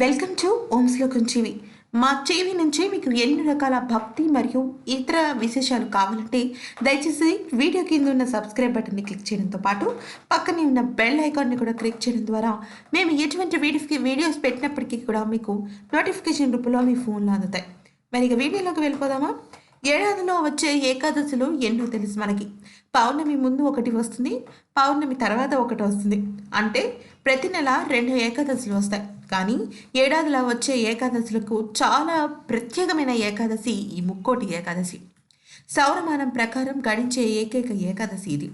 Welcome to Omslokam TV. మా TV నుంచి మీకు ఎన్ని రకాల భక్తి మరియు ఇతర విశేషాలు కావాలంటే దయచేసి వీడియో కింద ఉన్న సబ్స్క్రైబ్ బటన్ని క్లిక్ చేయడంతో పాటు పక్కనే ఉన్న బెల్ ఐకాన్ని కూడా క్లిక్ చేయడం ద్వారా మేము ఎటువంటి వీడియోకి వీడియోస్ పెట్టినప్పటికీ కూడా మీకు నోటిఫికేషన్ రూపంలో మీ ఫోన్లో అందుతాయి. మరి ఇక వీడియోలోకి వెళ్ళిపోదామా? ఏడాదిలో వచ్చే ఏకాదశులు ఎన్నో తెలుసు మనకి. పౌర్ణమి ముందు ఒకటి వస్తుంది పౌర్ణమి తర్వాత ఒకటి వస్తుంది. అంటే ప్రతి నెల రెండు ఏకాదశులు వస్తాయి. కానీ ఏడాదిలో వచ్చే ఏకాదశులకు చాలా ప్రత్యేకమైన ఏకాదశి ఈ ముక్కోటి ఏకాదశి. సౌరమానం ప్రకారం గడించే ఏకైక ఏకాదశి ఇది.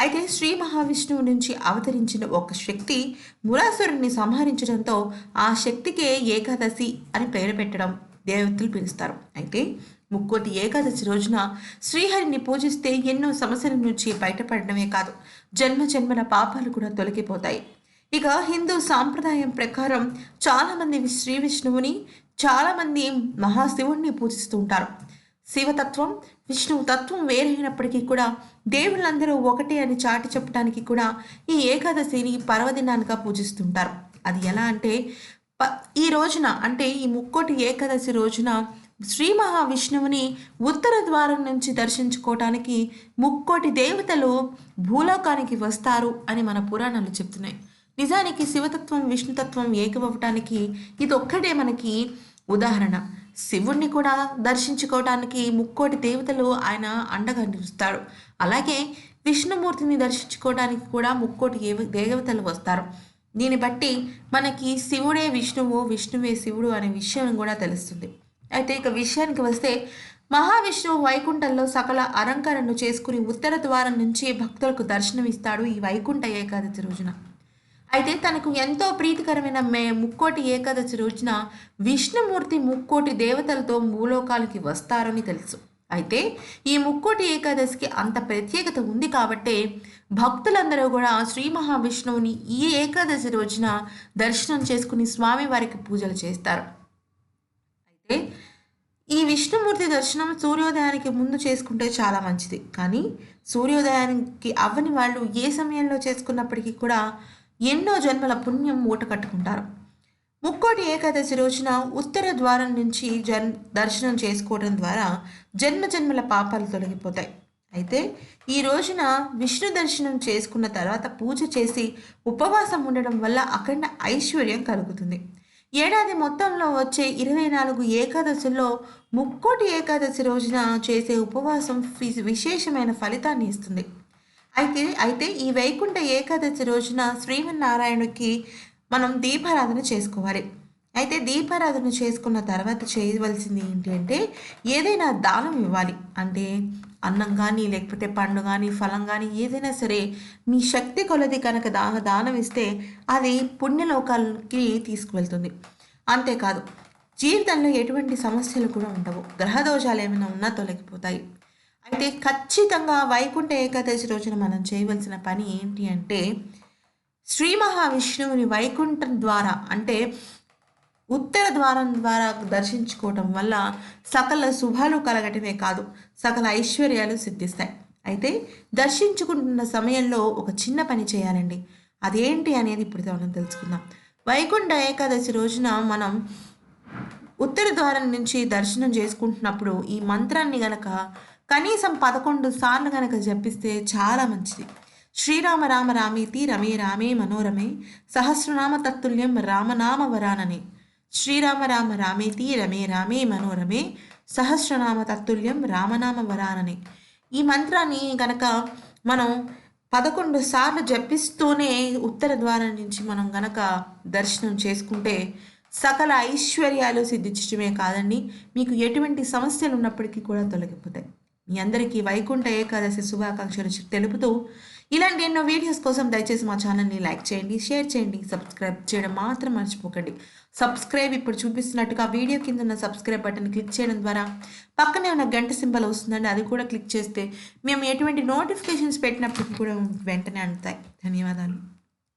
అయితే శ్రీ మహావిష్ణువు నుంచి అవతరించిన ఒక శక్తి మురాసురుణ్ణి సంహరించడంతో ఆ శక్తికే ఏకాదశి అని పేరు పెట్టడం దేవతలు పిలుస్తారు. అయితే ముక్కోటి ఏకాదశి రోజున శ్రీహరిని పూజిస్తే ఎన్నో సమస్యల నుంచి బయటపడడమే కాదు జన్మ జన్మల పాపాలు కూడా తొలగిపోతాయి. ఇక హిందూ సాంప్రదాయం ప్రకారం చాలామంది శ్రీ విష్ణువుని చాలామంది మహాశివుణ్ణి పూజిస్తూ ఉంటారు. శివతత్వం విష్ణువు తత్వం వేరైనప్పటికీ కూడా దేవుళ్ళందరూ ఒకటే అని చాటి చెప్పడానికి కూడా ఈ ఏకాదశిని పర్వదినానిగా పూజిస్తుంటారు. అది ఎలా అంటే ప- ఈ రోజున అంటే ఈ ముక్కోటి ఏకాదశి రోజున శ్రీ మహావిష్ణువుని ఉత్తర ద్వారం నుంచి దర్శించుకోవటానికి ముక్కోటి దేవతలు భూలోకానికి వస్తారు అని మన పురాణాలు చెప్తున్నాయి. నిజానికి శివతత్వం విష్ణుతత్వం ఏకమవటానికి ఇది ఒక్కటే మనకి ఉదాహరణ. శివుణ్ణి కూడా దర్శించుకోవటానికి ముక్కోటి దేవతలు ఆయన అండగా నిలుస్తారు. అలాగే విష్ణుమూర్తిని దర్శించుకోవడానికి కూడా ముక్కోటి దేవతలు వస్తారు. దీన్ని బట్టి మనకి శివుడే విష్ణువు విష్ణువే శివుడు అనే విషయం కూడా తెలుస్తుంది. అయితే ఇక విషయానికి వస్తే మహావిష్ణువు వైకుంఠంలో సకల అలంకరణను చేసుకుని ఉత్తర ద్వారం నుంచి భక్తులకు దర్శనమిస్తాడు ఈ వైకుంఠ ఏకాదశి రోజున. అయితే తనకు ఎంతో ప్రీతికరమైన మే ముక్కోటి ఏకాదశి రోజున విష్ణుమూర్తి ముక్కోటి దేవతలతో భూలోకాలకి వస్తారని తెలుసు. అయితే ఈ ముక్కోటి ఏకాదశికి అంత ప్రత్యేకత ఉంది కాబట్టే భక్తులందరూ కూడా శ్రీ మహావిష్ణువుని ఈ ఏకాదశి రోజున దర్శనం చేసుకుని స్వామివారికి పూజలు చేస్తారు. అయితే ఈ విష్ణుమూర్తి దర్శనం సూర్యోదయానికి ముందు చేసుకుంటే చాలా మంచిది. కానీ సూర్యోదయానికి అవ్వని వాళ్ళు ఏ సమయంలో చేసుకున్నప్పటికీ కూడా ఎన్నో జన్మల పుణ్యం మూట కట్టుకుంటారు. ముక్కోటి ఏకాదశి రోజున ఉత్తర ద్వారం నుంచి జన్ దర్శనం చేసుకోవడం ద్వారా జన్మ జన్మల పాపాలు తొలగిపోతాయి. అయితే ఈ రోజున విష్ణు దర్శనం చేసుకున్న తర్వాత పూజ చేసి ఉపవాసం ఉండడం వల్ల అఖండ ఐశ్వర్యం కలుగుతుంది. ఏడాది మొత్తంలో వచ్చే ఇరవై నాలుగు ఏకాదశుల్లో ముక్కోటి ఏకాదశి రోజున చేసే ఉపవాసం విశేషమైన ఫలితాన్ని ఇస్తుంది. అయితే అయితే ఈ వైకుంఠ ఏకాదశి రోజున శ్రీమన్నారాయణుడికి మనం దీపారాధన చేసుకోవాలి. అయితే దీపారాధన చేసుకున్న తర్వాత చేయవలసింది ఏంటి అంటే ఏదైనా దానం ఇవ్వాలి. అంటే అన్నం కానీ లేకపోతే పండు కానీ ఫలం కానీ ఏదైనా సరే మీ శక్తి కొలది కనుక దాహ దానం ఇస్తే అది పుణ్యలోకాలకి తీసుకువెళ్తుంది. అంతేకాదు జీవితంలో ఎటువంటి సమస్యలు కూడా ఉండవు. గ్రహదోషాలు ఏమైనా ఉన్నా తొలగిపోతాయి. అయితే ఖచ్చితంగా వైకుంఠ ఏకాదశి రోజున మనం చేయవలసిన పని ఏంటి అంటే శ్రీ మహావిష్ణువుని వైకుంఠం ద్వారా అంటే ఉత్తర ద్వారం ద్వారా దర్శించుకోవటం వల్ల సకల శుభాలు కలగటమే కాదు సకల ఐశ్వర్యాలు సిద్ధిస్తాయి. అయితే దర్శించుకుంటున్న సమయంలో ఒక చిన్న పని చేయాలండి. అదేంటి అనేది ఇప్పుడు మనం తెలుసుకుందాం. వైకుంఠ ఏకాదశి రోజున మనం ఉత్తర ద్వారం నుంచి దర్శనం చేసుకుంటున్నప్పుడు ఈ మంత్రాన్ని గనక కనీసం పదకొండు సార్లు గనక జపిస్తే చాలా మంచిది. శ్రీరామ రామ రామేతి రమే రామే మనోరమే సహస్రనామ తత్తుల్యం రామనామ వరాననే. శ్రీరామ రామ రామేతి రమే రామే మనోరమే సహస్రనామ తత్తుల్యం రామనామ వరాననే. ఈ మంత్రాన్ని గనక మనం పదకొండు సార్లు జపిస్తూనే ఉత్తర ద్వారం నుంచి మనం గనక దర్శనం చేసుకుంటే సకల ఐశ్వర్యాలు సిద్ధించడమే కాదండి. మీకు ఎటువంటి సమస్యలు ఉన్నప్పటికీ కూడా తొలగిపోతాయి. మీ అందరికీ వైకుంఠ ఏకాదశి శుభాకాంక్షలు తెలుపుతూ ఇలాంటి ఎన్నో వీడియోస్ కోసం దయచేసి మా ఛానల్ని లైక్ చేయండి షేర్ చేయండి సబ్స్క్రైబ్ చేయడం మాత్రం మర్చిపోకండి. సబ్స్క్రైబ్ ఇప్పుడు చూపిస్తున్నట్టుగా వీడియో కింద ఉన్న సబ్స్క్రైబ్ బటన్ క్లిక్ చేయడం ద్వారా పక్కనే ఉన్న గంట సింబల్ వస్తుందండి అది కూడా క్లిక్ చేస్తే మేము ఎటువంటి నోటిఫికేషన్స్ పెట్టినప్పుడు కూడా వెంటనే అందుతాయి. ధన్యవాదాలు.